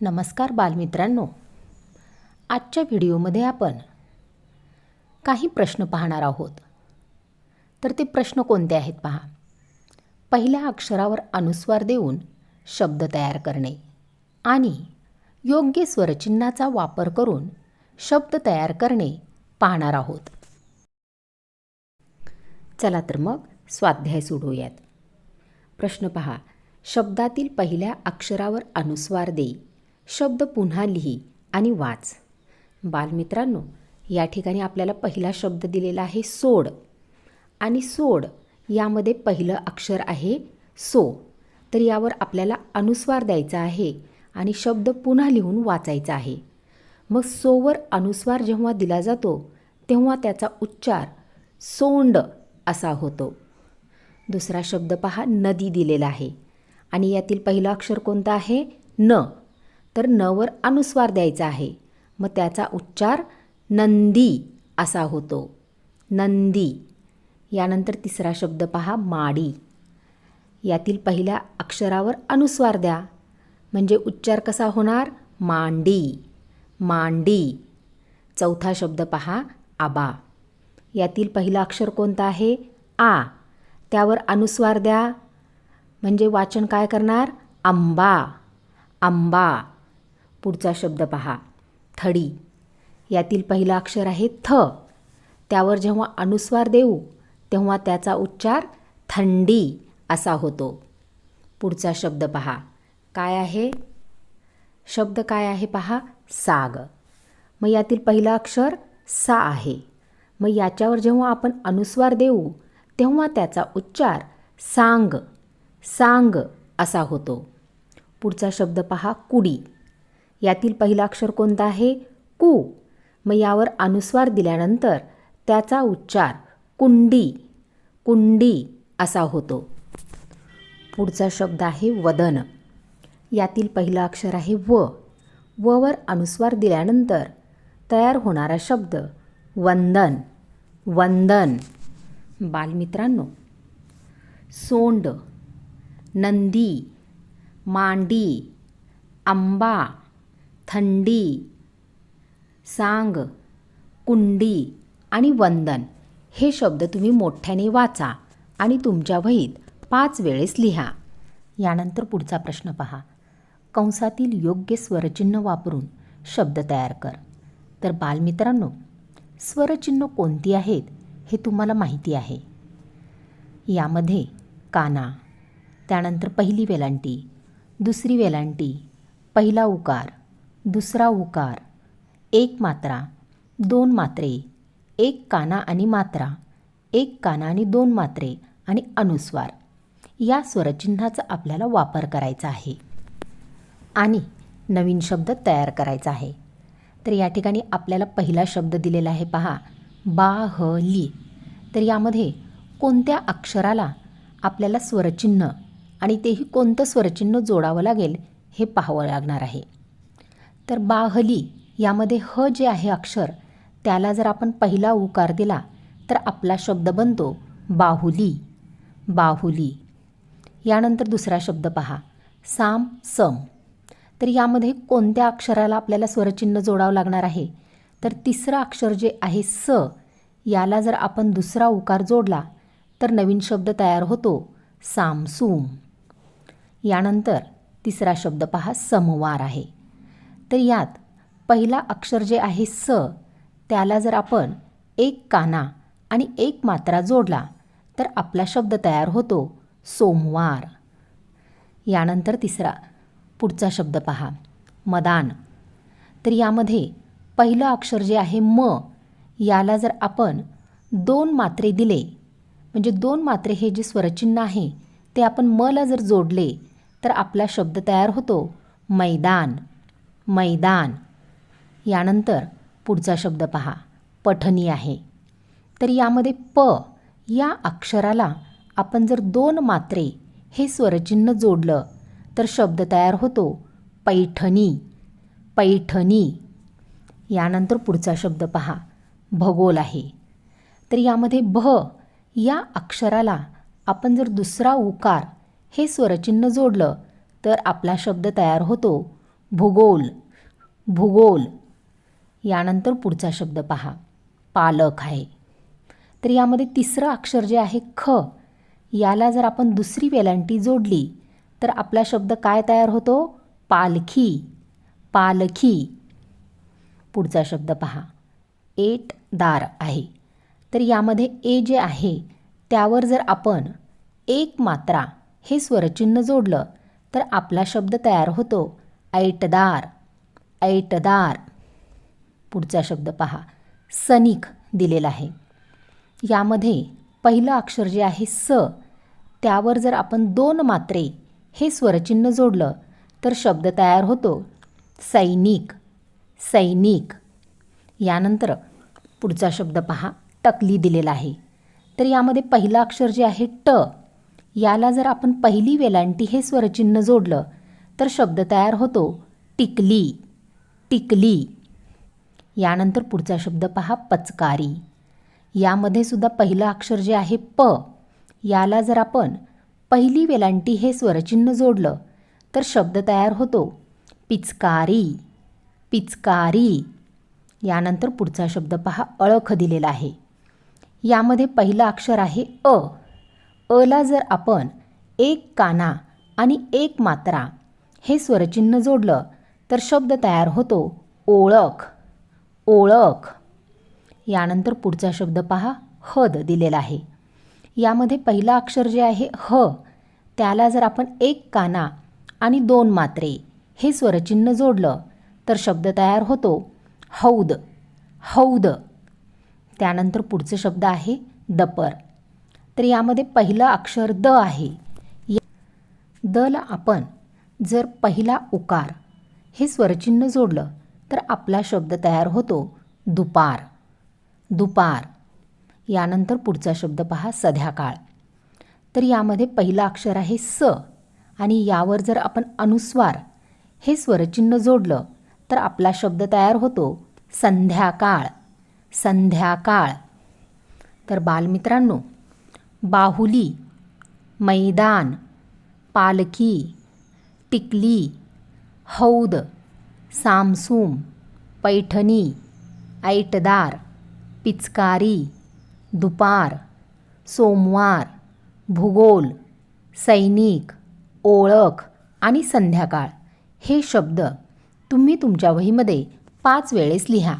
नमस्कार बालमित्रांनो. आजच्या व्हिडिओमध्ये आपण काही प्रश्न पाहणार आहोत. तर ते प्रश्न कोणते आहेत पहा. पहिल्या अक्षरावर अनुस्वार देऊन शब्द तयार करणे आणि योग्य स्वरचिन्हाचा वापर करून शब्द तयार करणे पाहणार आहोत. चला तर मग स्वाध्याय सोडवूयात प्रश्न पहा. शब्दातील पहिल्या अक्षरावर अनुस्वार देई शब्द पुन्हा लिही आणि वाच. बालमित्रांनो या ठिकाणी आपल्याला पहिला शब्द दिलेला आहे सोड. आणि सोड यामध्ये पहिलं अक्षर आहे सो. तर यावर आपल्याला अनुस्वार द्यायचा आहे आणि शब्द पुन्हा लिहून वाचायचा आहे. मग सोवर अनुस्वार जेव्हा दिला जातो तेव्हा त्याचा उच्चार सोंड असा होतो. दुसरा शब्द पहा नदी दिलेला आहे. आणि यातील पहिलं अक्षर कोणतं आहे? न. तर नवर अनुस्वार द्यायचा आहे. मग त्याचा उच्चार नंदी असा होतो. नंदी. यानंतर तिसरा शब्द पहा माडी. यातील पहिल्या अक्षरावर अनुस्वार द्या. म्हणजे उच्चार कसा होणार? मांडी. मांडी. चौथा शब्द पहा आबा. यातील पहिलं अक्षर कोणतं आहे? आ. त्यावर अनुस्वार द्या. म्हणजे वाचन काय करणार? आंबा. आंबा. पुढचा शब्द पहा. थडी. यातील पहिलं अक्षर आहे थ. त्यावर जेव्हा अनुस्वार देऊ तेव्हा त्याचा उच्चार थंडी असा होतो. पुढचा शब्द पहा. काय आहे? शब्द काय आहे पहा? साग. मग यातील पहिलं अक्षर सा आहे. मग याच्यावर जेव्हा आपण अनुस्वार देऊ तेव्हा त्याचा उच्चार सांग. सांग असा होतो. पुढचा शब्द पहा कुडी. यातील पहिलं अक्षर कोणतं आहे? कु. मग यावर अनुस्वार दिल्यानंतर त्याचा उच्चार कुंडी. कुंडी असा होतो. पुढचा शब्द आहे वदन. यातील पहिलं अक्षर आहे व. ववर अनुस्वार दिल्यानंतर तयार होणारा शब्द वंदन. वंदन. बालमित्रांनो सोंड नंदी मांडी आंबा थंडी सांग कुंडी आणि वंदन. हे शब्द तुम्ही मोठ्याने वाचा आणि तुमच्या वहीत पाच वेळेस लिहा. यानंतर पुढचा प्रश्न पहा. कंसातील योग्य स्वरचिन्ह वापरून शब्द तयार कर. तर बालमित्रांनो स्वरचिन्ह कोणती आहेत हे तुम्हाला माहिती आहे. यामध्ये काना त्यानंतर पहिली वेलांटी दुसरी वेलांटी पहिला उकार दुसरा उकार. एक मात्रा दोन मात्रे एक काना आणि मात्रा एक काना आणि दोन मात्रे आणि अनुस्वार. या स्वरचिन्हाचा आपल्याला वापर करायचा आहे. आणि नवीन शब्द तयार करायचा आहे. तर या ठिकाणी आपल्याला पहिला शब्द दिलेला आहे पहा. बा ह ली. तर यामध्ये कोणत्या अक्षराला आपल्याला स्वरचिन्ह आणि तेही कोणतं स्वरचिन्ह जोडावं लागेल हे पाहावं लागणार आहे. तर बाहली यामध्ये ह जे आहे अक्षर त्याला जर आपण पहिला उकार दिला तर आपला शब्द बनतो बाहुली. बाहुली. यानंतर दुसरा शब्द पहा साम सम. तर यामध्ये कोणत्या अक्षराला आपल्याला स्वरचिन्ह जोडावं लागणार आहे? तर तिसरं अक्षर जे आहे स याला जर आपण दुसरा उकार जोडला तर नवीन शब्द तयार होतो सामसूम यानंतर तिसरा शब्द पहा समवार आहे. तर यात पहिला अक्षर जे आहे स त्याला जर आपण एक काना आणि एक मात्रा जोडला तर आपला शब्द तयार होतो सोमवार. यानंतर तिसरा पुढचा शब्द पहा मदान. तर यामध्ये पहिलं अक्षर जे आहे म याला जर आपण दोन मात्रे दिले म्हणजे दोन मात्रे हे जे स्वरचिन्ह आहे ते आपण मला जर जोडले तर आपला शब्द तयार होतो मैदान. मैदान. यानंतर पुढचा शब्द पहा. पठणी आहे. तर यामध्ये प या अक्षराला आपण जर दोन मात्रे हे स्वरचिन्ह जोडलं तर शब्द तयार होतो पैठणी. पैठणी. यानंतर पुढचा शब्द पहा. भगोल आहे. तर यामध्ये भ या अक्षराला आपण जर दुसरा उकार हे स्वरचिन्ह जोडलं तर आपला शब्द तयार होतो भूगोल भूगोल. यानंतर पुढचा शब्द पहा. पालक आहे. तर यामध्ये तिसरं अक्षर जे आहे ख याला जर आपण दुसरी वेलांटी जोडली तर आपला शब्द काय तयार होतो? पालखी. पालखी. पुढचा शब्द पहा. एट दार आहे. तर यामध्ये ए जे आहे त्यावर जर आपण एक मात्रा हे स्वरचिन्ह जोडलं तर आपला शब्द तयार होतो. ऐटदार ऐटदार. पुढचा शब्द पहा. सनिक दिलेला आहे. यामध्ये पहिलं अक्षर जे आहे स त्यावर जर आपण दोन मात्रे हे स्वरचिन्ह जोडलं तर शब्द तयार होतो. सैनिक सैनिक. यानंतर पुढचा शब्द पहा. टकली दिलेला आहे. तर यामध्ये पहिलं अक्षर जे आहे ट याला जर आपण पहिली वेलांटी हे स्वरचिन्ह जोडलं तर शब्द तयार होतो. टिकली. टिकली. यानंतर पुढचा शब्द पहा पचकारी. यामध्ये सुद्धा पहिलं अक्षर जे आहे प. याला जर आपण पहिली वेलांटी हे स्वरचिन्ह जोडलं तर शब्द तयार होतो. पिचकारी. पिचकारी. यानंतर पुढचा शब्द पहा अळख दिलेला आहे. यामध्ये पहिलं अक्षर आहे अ. अला जर आपण एक काना आणि एक मात्रा हे स्वरचिन्ह जोडलं तर शब्द तयार होतो ओळख ओळख. यानंतर पुढचा शब्द पहा हद दिलेला आहे. यामध्ये पहिलं अक्षर जे आहे ह त्याला जर आपण एक काना आणि दोन मात्रे हे स्वरचिन्ह जोडलं तर शब्द तयार होतो हौद हौद. त्यानंतर पुढचं शब्द आहे दपर. तर यामध्ये पहिलं अक्षर द आहे. या ला आपण जर पहिला उकार हे स्वरचिन्ह जोडलं तर आपला शब्द तयार होतो दुपार. दुपार. यानंतर पुढचा शब्द पहा सध्याकाळ. तर यामध्ये पहिलं अक्षर आहे स आणि यावर जर आपण अनुस्वार हे स्वरचिन्ह जोडलं तर आपला शब्द तयार होतो संध्याकाळ. संध्याकाळ. तर बालमित्रांनो बाहुली मैदान पालखी टिकली हौद सामसूम पैठणी ऐटदार पिचकारी दुपार सोमवार भूगोल सैनिक ओळख आणि संध्याकाळ. हे शब्द तुम्ही तुमच्या वहीमध्ये पाच वेळेस लिहा.